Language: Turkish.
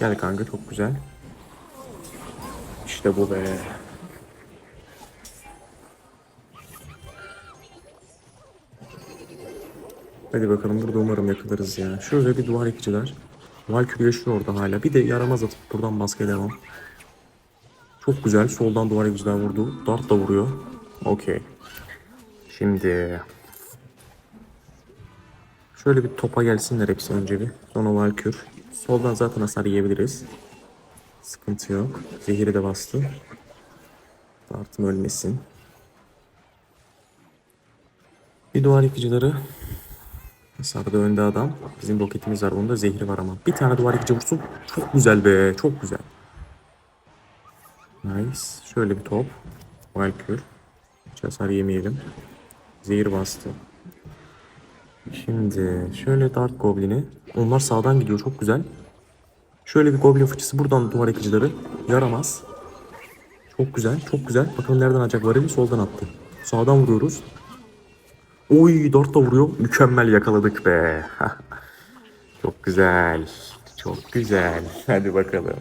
Gel kanka çok güzel. İşte bu be. Hadi bakalım burada umarım yakalarız ya. Şöyle bir duvar yıkıcılar. Valkyrie yaşıyor orada hala. Bir de yaramaz atıp buradan baskıya devam. Çok güzel. Soldan duvar yıkıcılar vurdu. Dart da vuruyor. Okey. Şimdi... Şöyle bir topa gelsinler hepsi önce bir. Sonra Valkür. Soldan zaten hasar yiyebiliriz. Sıkıntı yok. Zehiri de bastı. Dartım ölmesin. Bir duvar yıkıcıları. Sarıda önde adam. Bizim roketimiz var. Bunda zehri var ama. Bir tane duvar yıkıcı vursun. Çok güzel be. Çok güzel. Nice. Şöyle bir top. Valkür. Hiç hasar yemeyelim. Zehir bastı. Şimdi şöyle Dark Goblin'i. Onlar sağdan gidiyor. Çok güzel. Şöyle bir Goblin fıçısı. Buradan duvar yıkıcıları. Yaramaz. Çok güzel. Çok güzel. Bakalım nereden atacak varili. Soldan attı. Sağdan vuruyoruz. Oy dört da vuruyor. Mükemmel yakaladık be. Çok güzel. Çok güzel. Hadi bakalım.